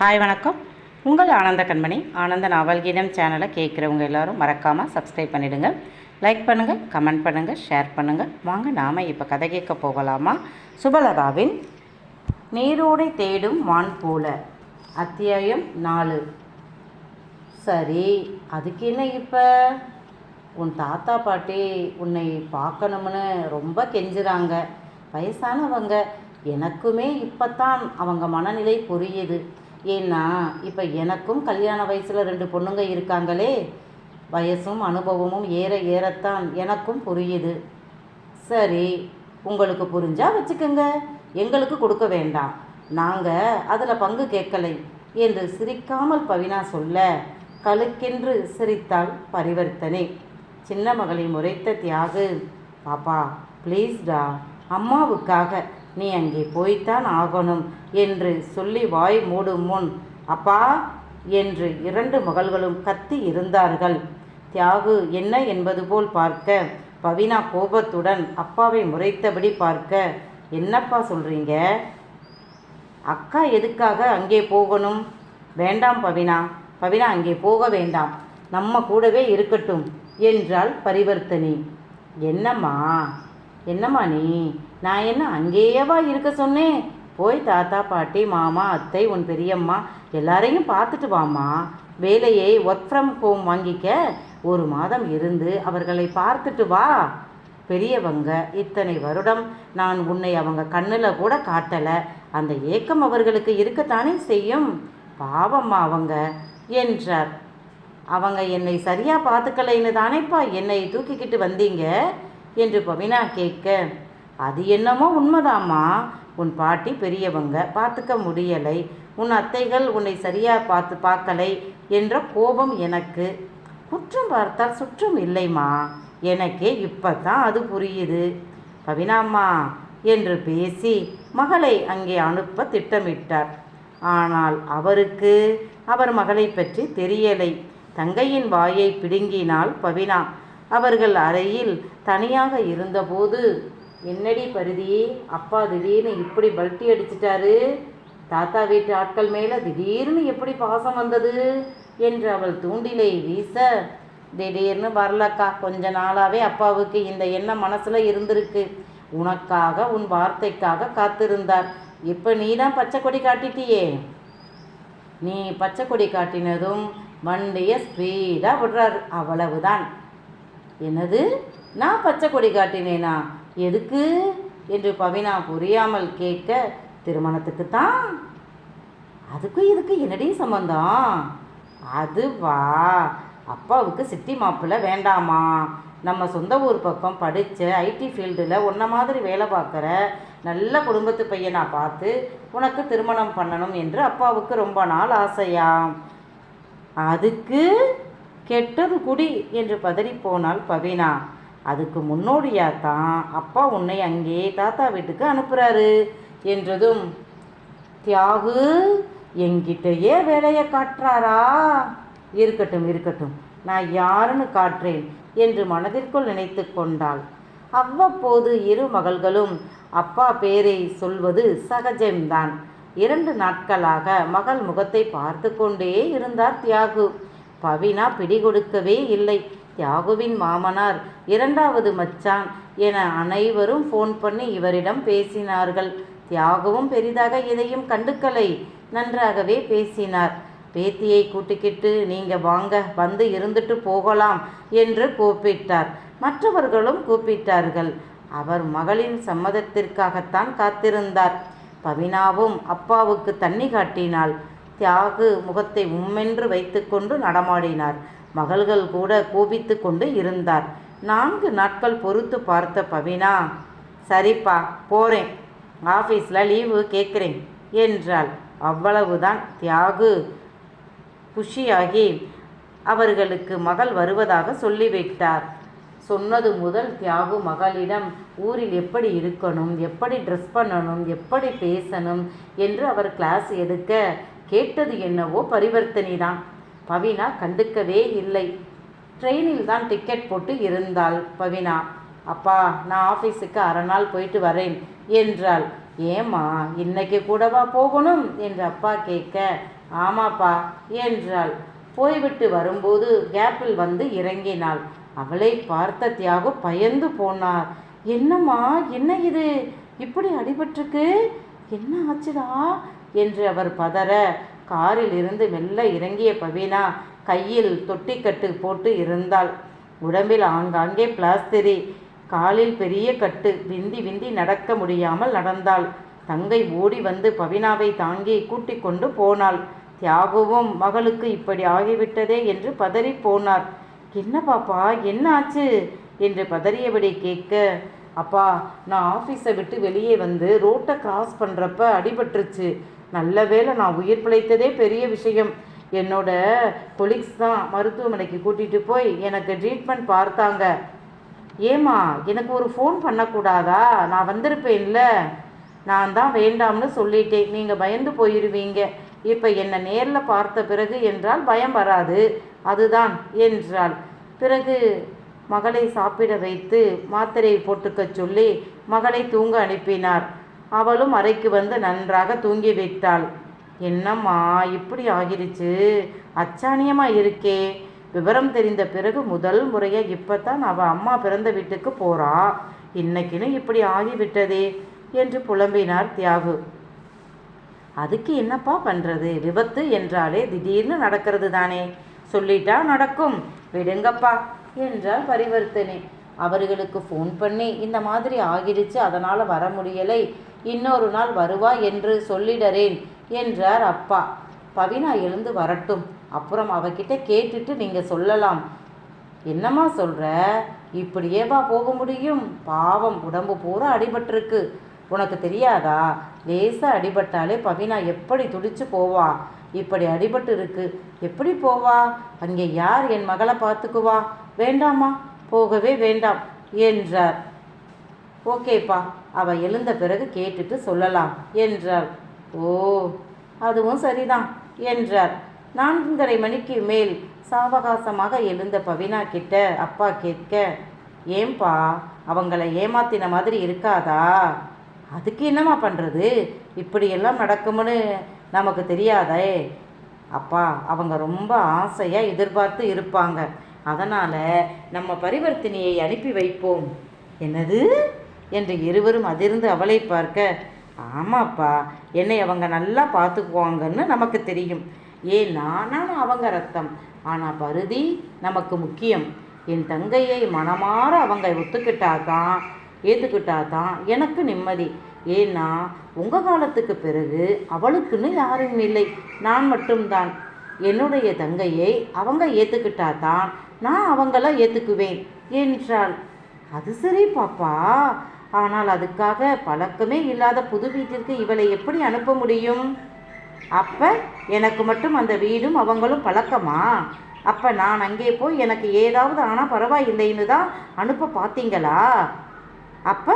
Hi வணக்கம். உங்கள் ஆனந்த கண்மணி ஆனந்த நாவல் கீதம் சேனலை கேட்குறவங்க எல்லாரும் மறக்காமல் சப்ஸ்கிரைப் பண்ணிவிடுங்க லைக் பண்ணுங்கள் கமெண்ட் பண்ணுங்கள் ஷேர் பண்ணுங்கள் வாங்க நாம் இப்போ கதை கேட்க போகலாமா? சுபலதாவின் நீரோடை தேடும் மான் போல அத்தியாயம் நாலு. சரி அதுக்கு என்ன இப்போ? உன் தாத்தா பாட்டி உன்னை பார்க்கணும்னு ரொம்ப கெஞ்சுறாங்க. வயசானவங்க எனக்குமே இப்போத்தான் அவங்க மனநிலை புரியுது. ஏன்னா இப்போ எனக்கும் கல்யாண வயசில் ரெண்டு பொண்ணுங்க இருக்காங்களே. வயசும் அனுபவமும் ஏற ஏறத்தான் எனக்கும் புரியுது. சரி உங்களுக்கு புரிஞ்சால் வச்சுக்கோங்க. எங்களுக்கு கொடுக்க வேண்டாம். நாங்கள் அதில் பங்கு கேட்கலை என்று சிரிக்காமல் பவினா சொல்ல கழுக்கென்று சிரித்தாள் பரிவர்த்தனை. சின்ன மகளை முறைத்த தியாகு. பாப்பா ப்ளீஸ்டா அம்மாவுக்காக. நீ அங்கே போய்த்தான் ஆகணும் என்று சொல்லி வாய் மூடும் முன் அப்பா என்று இரண்டு மகள்களும் கத்தி இருந்தார்கள். தியாகு என்ன என்பது போல் பார்க்க? பவினா கோபத்துடன் அப்பாவை முறைத்தபடி பார்க்க. என்னப்பா சொல்கிறீங்க அக்கா எதுக்காக அங்கே போகணும்? வேண்டாம் பவினா பவினா அங்கே போக வேண்டாம். நம்ம கூடவே இருக்கட்டும் என்றாள் பரிவர்த்தனி. என்னம்மா என்னம்மா நீ? நான் என்ன அங்கேயேவா இருக்க சொன்னேன்? போய் தாத்தா பாட்டி மாமா அத்தை உன் பெரியம்மா எல்லாரையும் பார்த்துட்டு வாம்மா. வேலையை ஒர்க் ஃப்ரம் ஹோம் வாங்கிக்க. ஒரு மாதம் இருந்து அவர்களை பார்த்துட்டு வா. பெரியவங்க இத்தனை வருடம் நான் உன்னை அவங்க கண்ணில் கூட காட்டலை. அந்த ஏக்கம் அவர்களுக்கு இருக்கத்தானே செய்யும்? பாவம்மா அவங்க என்றார். அவங்க என்னை சரியாக பார்த்துக்கலைன்னு தானேப்பா என்னை தூக்கிக்கிட்டு வந்தீங்க? என்று பவினா கேட்க அது என்னமோ உண்மைதாம்மா. உன் பாட்டி பெரியவங்க பார்த்துக்க முடியலை. உன் அத்தைகள் உன்னை சரியாக பார்த்து பார்க்கலை என்ற கோபம் எனக்கு. குற்றம் பார்த்தால் சுற்றம் இல்லைம்மா. எனக்கே இப்போ தான் அது புரியுது. பவினாம்மா என்று பேசி மகளை அங்கே அனுப்ப திட்டமிட்டார். ஆனால் அவருக்கு அவர் மகளை பற்றி தெரியலை. தங்கையின் வாயை பிடுங்கினாள் பவினா. அவர்கள் அறையில் தனியாக இருந்தபோது என்னடி பருதி? அப்பா திடீர்னு இப்படி பல்ட்டி அடிச்சிட்டாரு. தாத்தா வீட்டு ஆட்கள் மேலே திடீர்னு எப்படி பாசம் வந்தது? என்று அவள் தூண்டிலை வீச. திடீர்னு வரலக்கா கொஞ்ச நாளாகவே அப்பாவுக்கு இந்த எண்ணம் மனசில் இருந்திருக்கு. உனக்காக உன் வார்த்தைக்காக காத்திருந்தார். இப்போ நீ தான் பச்சை கொடி காட்டிட்டியே. நீ பச்சை கொடி காட்டினதும் வண்டியை ஸ்பீடாக விடுறாரு. அவ்வளவுதான். என்னது? நான் பச்சை கொடி காட்டினேனா? எதுக்கு? என்று பவினா புரியாமல் கேட்க திருமணத்துக்கு தான் அதுக்கும் இதுக்கு என்னடி சம்பந்தம்? அதுவா? அப்பாவுக்கு சிட்டி மாப்பிள்ளை வேண்டாமா? நம்ம சொந்த ஊர் பக்கம் படித்த ஐடி ஃபீல்டில் உன்ன மாதிரி வேலை பார்க்குற நல்ல குடும்பத்து பையனை பார்த்து உனக்கு திருமணம் பண்ணணும் என்று அப்பாவுக்கு ரொம்ப நாள் ஆசையாம் அதுக்கு கெட்டது குடி என்று பதறிப்போனாள் பவினா. அதுக்கு முன்னோடியாக தான் அப்பா உன்னை அங்கே தாத்தா வீட்டுக்கு அனுப்புகிறாரு என்றதும் தியாகு என்கிட்டயே வேலையை காட்டுறாரா? இருக்கட்டும் இருக்கட்டும் நான் யாருன்னு காட்டுறேன் என்று மனதிற்குள் நினைத்து கொண்டாள். அவ்வப்போது இரு மகள்களும் அப்பா பேரை சொல்வது சகஜம்தான். இரண்டு நாட்களாக மகள் முகத்தை பார்த்து கொண்டே இருந்தார் தியாகு. பவினா பிடிகொடுக்கவே இல்லை. தியாகுவின் மாமனார் இரண்டாவது மச்சான் என அனைவரும் ஃபோன் பண்ணி இவரிடம் பேசினார்கள். தியாகவும் பெரிதாக எதையும் கண்டுக்கலை. நன்றாகவே பேசினார். பேத்தியை கூட்டிக்கிட்டு நீங்க வாங்க வந்து இருந்துட்டு போகலாம் என்று கூப்பிட்டார். மற்றவர்களும் கூப்பிட்டார்கள். அவர் மகளின் சம்மதத்திற்காகத்தான் காத்திருந்தார். பவினாவும் அப்பாவுக்கு தண்ணி காட்டினாள். தியாகு முகத்தை உம்மென்று வைத்துக்கொண்டு நடமாடினார். மகள்கள் கூட கோபித்து கொண்டு இருந்தார். நான்கு நாட்கள் பொறுத்து பார்த்த பவினா சரிப்பா போகிறேன் ஆஃபீஸில் லீவு கேட்குறேன் என்றாள். அவ்வளவுதான் தியாகு. குஷியாகி அவர்களுக்கு மகள் வருவதாக சொல்லிவிட்டார். சொன்னது முதல் தியாகு மகளிடம் ஊரில் எப்படி இருக்கணும்? எப்படி ட்ரெஸ் பண்ணணும்? எப்படி பேசணும்? என்று அவர் கிளாஸ் எடுக்க கேட்டது என்னவோ பரிவர்த்தனை தான் பவினா கண்டுக்கவே இல்லை. ட்ரெயினில் தான் டிக்கெட் போட்டு இருந்தாள் பவினா. அப்பா நான் ஆஃபீஸுக்கு அரை நாள் போயிட்டு வரேன் என்றாள். ஏம்மா இன்னைக்கு கூடவா போகணும்? என்று அப்பா கேட்க ஆமாப்பா என்றாள். போய்விட்டு வரும்போது கேப்பில் வந்து இறங்கினாள். அவளை பார்த்த தியாகு பயந்து போனார். என்னம்மா என்ன இது? இப்படி அடிபட்டிருக்கு? என்ன ஆச்சுடா? என்று அவர் பதற. காரில் இருந்து மெல்ல இறங்கிய பவீனா கையில் தொட்டிக்கட்டு போட்டு இருந்தாள். உடம்பில் ஆங்காங்கே பிளாஸ்திரி காலில் பெரிய கட்டு விந்தி விந்தி நடக்க முடியாமல் நடந்தாள். தங்கை ஓடி வந்து பவினாவை தாங்கி கூட்டிக் கொண்டு போனாள். தியாகுவும் மகளுக்கு இப்படி ஆகிவிட்டதே என்று பதறி போனார். என்ன பாப்பா என்ன ஆச்சு? என்று பதறியபடி கேட்க அப்பா நான் ஆஃபீஸை விட்டு வெளியே வந்து ரோட்டை கிராஸ் பண்ணுறப்ப அடிபட்டுருச்சு. நல்ல வேளை நான் உயிர் பிழைத்ததே பெரிய விஷயம். என்னோட கொலீக்ஸ் தான் மருத்துவமனைக்கு கூட்டிகிட்டு போய் எனக்கு ட்ரீட்மெண்ட் பார்த்தாங்க. ஏமா எனக்கு ஒரு ஃபோன் பண்ணக்கூடாதா? நான் வந்திருப்பேன்ல. நான் தான் வேண்டாம்னு சொல்லிட்டேன். நீங்கள் பயந்து போயிடுவீங்க இப்போ என்னை நேரில் பார்த்த பிறகு என்றால் பயம் வராது. அதுதான் என்றாள். பிறகு மகளை சாப்பிட வைத்து மாத்திரை போட்டுக்கச் சொல்லி மகளை தூங்க அனுப்பினார். அவளும் அறைக்கு வந்து நன்றாக தூங்கி விட்டாள் என்னம்மா இப்படி ஆகிருச்சு? அச்சாணியமா இருக்கே. விவரம் தெரிந்த பிறகு முதல் முறையாக இப்போ தான் அவள் அம்மா பிறந்த வீட்டுக்கு போகிறா இன்னைக்குன்னு இப்படி ஆகிவிட்டதே என்று புலம்பினார் தியாகு. அதுக்கு என்னப்பா பண்ணுறது விபத்து என்றாலே திடீர்னு நடக்கிறது தானே சொல்லிட்டா நடக்கும். விடுங்கப்பா. என்றார் பரிவர்த்தனை. அவர்களுக்கு ஃபோன் பண்ணி இந்த மாதிரி ஆகிடுச்சு அதனால் வர முடியலை. இன்னொரு நாள் வருவா என்று சொல்லிடறேன் என்றார் அப்பா. பவினா எழுந்து வரட்டும். அப்புறம் அவகிட்ட கேட்டுட்டு நீங்கள் சொல்லலாம். என்னம்மா சொல்கிற இப்படியேவா போக முடியும்? பாவம் உடம்பு பூரா அடிபட்டிருக்கு. உனக்கு தெரியாதா? லேசாக அடிபட்டாலே பவினா எப்படி துடிச்சு போவா? இப்படி அடிபட்டு இருக்கு எப்படி போவா? அங்கே யார் என் மகளை பார்த்துக்குவா? வேண்டாமா? போகவே வேண்டாம் என்றார். ஓகேப்பா அவ எழுந்த பிறகு கேட்டுட்டு சொல்லலாம் என்றார் ஓ அதுவும் சரிதான் என்றார். நான்கரை மணிக்கு மேல் சாவகாசமாக எழுந்த பவினா கிட்ட அப்பா கேட்க ஏன்பா அவங்கள ஏமாத்தின மாதிரி இருக்காதா? அதுக்கு என்னம்மா பண்ணுறது இப்படியெல்லாம் நடக்கும்னு நமக்கு தெரியாதே. அப்பா அவங்க ரொம்ப ஆசையாக எதிர்பார்த்து இருப்பாங்க. அதனால் நம்ம பரிவர்த்தனையை அனுப்பி வைப்போம். என்னது? என்று இருவரும் அதிர்ந்து அவளை பார்க்க ஆமாப்பா என்னை அவங்க நல்லா பார்த்துக்குவாங்கன்னு நமக்கு தெரியும். ஏன்னா நானும் அவங்க ரத்தம். ஆனால் பருதி நமக்கு முக்கியம். என் தங்கையை மனமாற அவங்க ஒத்துக்கிட்டாதான் ஏற்றுக்கிட்டாதான் எனக்கு நிம்மதி. ஏன்னா உங்கள் காலத்துக்கு பிறகு அவளுக்குன்னு யாரும் இல்லை. நான் மட்டும்தான். என்னுடைய தங்கையை அவங்க ஏற்றுக்கிட்டாதான் நான் அவங்கள ஏற்றுக்குவேன் என்றாள். அது சரி பாப்பா. ஆனால் அதுக்காக பழக்கமே இல்லாத புது வீட்டிற்கு இவளை எப்படி அனுப்ப முடியும்? அப்ப எனக்கு மட்டும் அந்த வீடும் அவங்களும் பழக்கமா? அப்ப நான் அங்கே போய் எனக்கு ஏதாவது ஆனால் பரவாயில்லைன்னு தான் அனுப்ப பார்த்தீங்களா அப்ப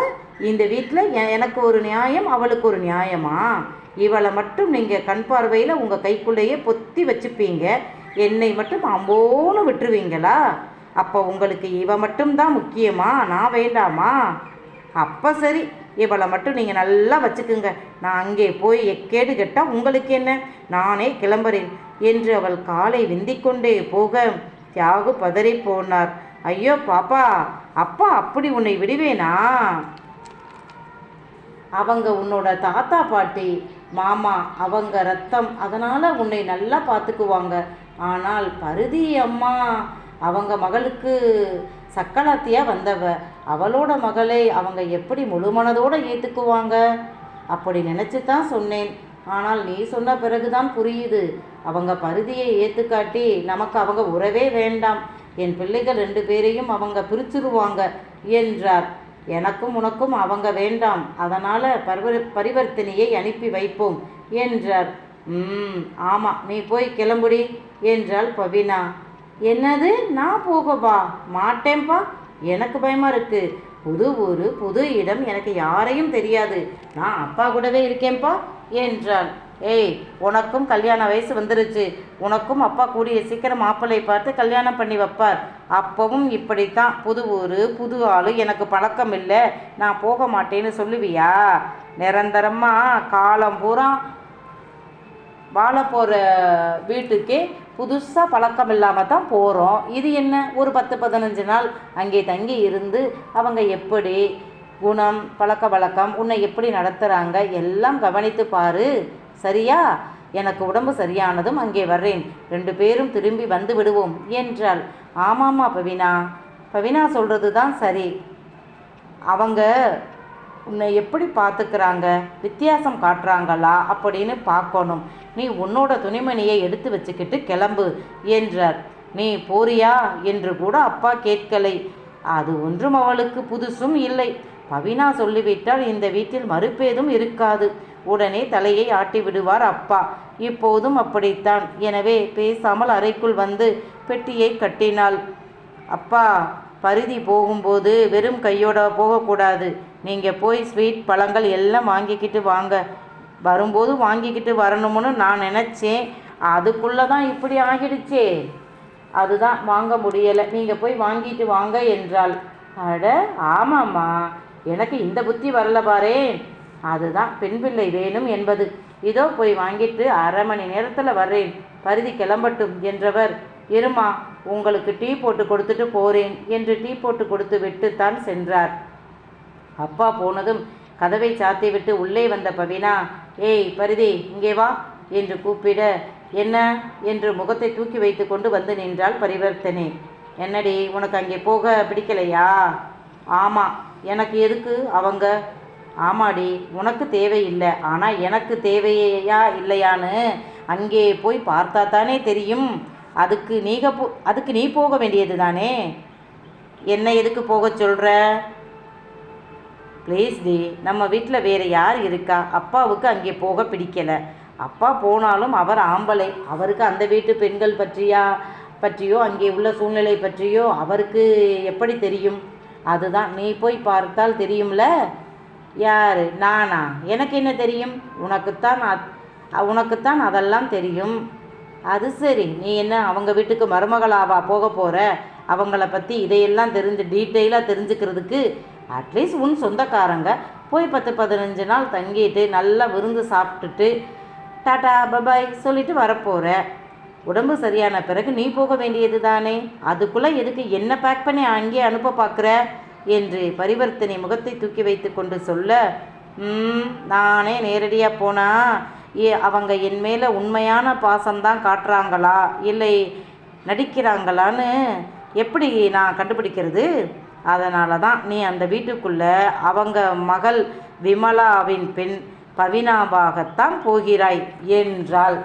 இந்த வீட்டில் எனக்கு ஒரு நியாயம் அவளுக்கு ஒரு நியாயமா? இவளை மட்டும் நீங்கள் கண் பார்வையில் உங்கள் கைக்குள்ளேயே பொத்தி வச்சுப்பீங்க. என்னை மட்டும் அம்போன்னு விட்டுருவீங்களா? அப்போ உங்களுக்கு இவ மட்டும்தான் முக்கியமா? நான் வேண்டாமா? அப்போ சரி. இவளை மட்டும் நீங்கள் நல்லா வச்சுக்குங்க. நான் அங்கே போய் எக்கேடு கேட்டால் உங்களுக்கு என்ன? நானே கிளம்புறேன் என்று அவள் காலை விந்திக்கொண்டே போக தியாகு பதறி போனார். ஐயோ பாப்பா அப்பா அப்படி உன்னை விடுவேனா? அவங்க உன்னோட தாத்தா பாட்டி மாமா அவங்க ரத்தம் அதனால் உன்னை நல்லா பார்த்துக்குவாங்க ஆனால் பருதி அம்மா அவங்க மகளுக்கு சக்கலாத்தியாக வந்தவ அவளோட மகளை அவங்க எப்படி முழு மனதோடு ஏற்றுக்குவாங்க அப்படி நினச்சி தான் சொன்னேன். ஆனால் நீ சொன்ன பிறகுதான் புரியுது. அவங்க பருதியை ஏற்றுக்காட்டி நமக்கு அவங்க உறவே வேண்டாம். என் பிள்ளைகள் ரெண்டு பேரையும் அவங்க பிரிச்சிருவாங்க என்றார். எனக்கும் உனக்கும் அவங்க வேண்டாம். அதனால் பரிவர் பரிவர்த்தனையை அனுப்பி வைப்போம் என்றார். ம் ஆமாம் நீ போய் கிளம்புடி என்றாள் பவினா. என்னது? நான் போகவா? மாட்டேன்ப்பா எனக்கு பயமாக இருக்கு. புது ஊர் புது இடம் எனக்கு யாரையும் தெரியாது. நான் அப்பா கூடவே இருக்கேன்ப்பா என்றாள். ஏய் உனக்கும் கல்யாண வயசு வந்துருச்சு. உனக்கும் அப்பா கூடிய சீக்கிரம் மாப்பிள்ளை பார்த்து கல்யாணம் பண்ணி வைப்பார். அப்பவும் இப்படித்தான். புது ஊர் புது ஆள் எனக்கு பழக்கம் இல்லை. நான் போக மாட்டேன்னு சொல்லுவியா? நிரந்தரமாக காலம் பூரா வாழ போகிற வீட்டுக்கே புதுசாக பழக்கம் இல்லாமல் தான் போகிறோம் இது என்ன? ஒரு பத்து பதினஞ்சு நாள் அங்கே தங்கி இருந்து அவங்க எப்படி குணம் பழக்க வழக்கம் உன்னை எப்படி நடத்துகிறாங்க எல்லாம் கவனித்து பாரு. சரியா? எனக்கு உடம்பு சரியானதும் அங்கே வர்றேன். ரெண்டு பேரும் திரும்பி வந்து விடுவோம் என்றாள். ஆமாம்மா பவினா. பவினா சொல்கிறது தான் சரி. அவங்க உன்னை எப்படி பார்த்துக்கிறாங்க? வித்தியாசம் காட்டுறாங்களா? அப்படின்னு பார்க்கணும். நீ உன்னோட துணிமணியை எடுத்து வச்சுக்கிட்டு கிளம்பு என்றார். நீ போறியா? என்று கூட அப்பா கேட்கலை. அது ஒன்றும் அவளுக்கு புதுசும் இல்லை. பவினா சொல்லிவிட்டால் இந்த வீட்டில் மறுப்பேதும் இருக்காது. உடனே தலையை ஆட்டி விடுவார் அப்பா. இப்போதும் அப்படித்தான். எனவே பேசாமல் அறைக்குள் வந்து பெட்டியை கட்டினாள். அப்பா பரிதி போகும்போது வெறும் கையோட போகக்கூடாது. நீங்கள் போய் ஸ்வீட் பழங்கள் எல்லாம் வாங்கிக்கிட்டு வாங்க. வரும்போது வாங்கிக்கிட்டு வரணும்னு நான் நினச்சேன். அதுக்குள்ளே தான் இப்படி ஆகிடுச்சே. அதுதான் வாங்க முடியலை. நீங்கள் போய் வாங்கிட்டு வாங்க என்றாள். அட ஆமாம்மா. எனக்கு இந்த புத்தி வரல பாரே. அதுதான் பெண் பிள்ளை வேணும் என்பது. இதோ போய் வாங்கிட்டு அரை மணி நேரத்தில் வர்றேன். பரிதி கிளம்பட்டும் என்றவர். இருமா உங்களுக்கு டீ போட்டு கொடுத்துட்டு போறேன் என்று டீ போட்டு கொடுத்து விட்டு தான் சென்றார். அப்பா போனதும் கதவை சாத்திவிட்டு உள்ளே வந்த பவினா ஏய் பரிதி இங்கே வா என்று கூப்பிட என்ன? என்று முகத்தை தூக்கி வைத்து கொண்டு வந்து நின்றாள் பரிவர்த்தனை. என்னடி உனக்கு அங்கே போக பிடிக்கலையா? ஆமாம் எனக்கு எதுக்கு அவங்க? ஆமாடி உனக்கு தேவையில்லை. ஆனால் எனக்கு தேவையா இல்லையான்னு அங்கே போய் பார்த்தா தானே தெரியும். அதுக்கு நீக போ அதுக்கு நீ போக வேண்டியது தானே? என்ன எதுக்கு போக சொல்கிற ப்ளீஸ் டி நம்ம வீட்டில் வேறு யார் இருக்கா? அப்பாவுக்கு அங்கே போக பிடிக்கலை. அப்பா போனாலும் அவர் ஆம்பளை. அவருக்கு அந்த வீட்டு பெண்கள் பற்றியா பற்றியோ அங்கே உள்ள சூழ்நிலை பற்றியோ அவருக்கு எப்படி தெரியும்? அதுதான் நீ போய் பார்த்தால் தெரியும்ல? யார்? நானா? எனக்கு என்ன தெரியும்? உனக்குத்தான் உனக்குத்தான் அதெல்லாம் தெரியும். அது சரி. நீ என்ன அவங்க வீட்டுக்கு மருமகளாவா போக போகிற அவங்கள பற்றி இதையெல்லாம் தெரிஞ்சு டீட்டெயிலாக தெரிஞ்சுக்கிறதுக்கு அட்லீஸ்ட் உன் சொந்தக்காரங்க போய் பத்து பதினஞ்சு நாள் தங்கிட்டு நல்லா விருந்து சாப்பிட்டுட்டு டாட்டா பபாய் சொல்லிட்டு வரப்போகிற உடம்பு சரியான பிறகு நீ போக வேண்டியது தானே. அதுக்குள்ளே எதுக்கு என்ன பேக் பண்ணி அங்கேயே அனுப்ப பார்க்குற என்று பரிவர்த்தனை முகத்தை தூக்கி வைத்து கொண்டு சொல்ல நானே நேரடியாக போனா அவங்க என் மேலே உண்மையான பாசம்தான் காட்டுறாங்களா? இல்லை நடிக்கிறாங்களான்னு எப்படி நான் கண்டுபிடிக்கிறது? அதனால தான் நீ அந்த வீட்டுக்குள்ளே அவங்க மகள் விமலாவின் பெண் பவினாவாகத்தான் போகிறாய் என்றாள்.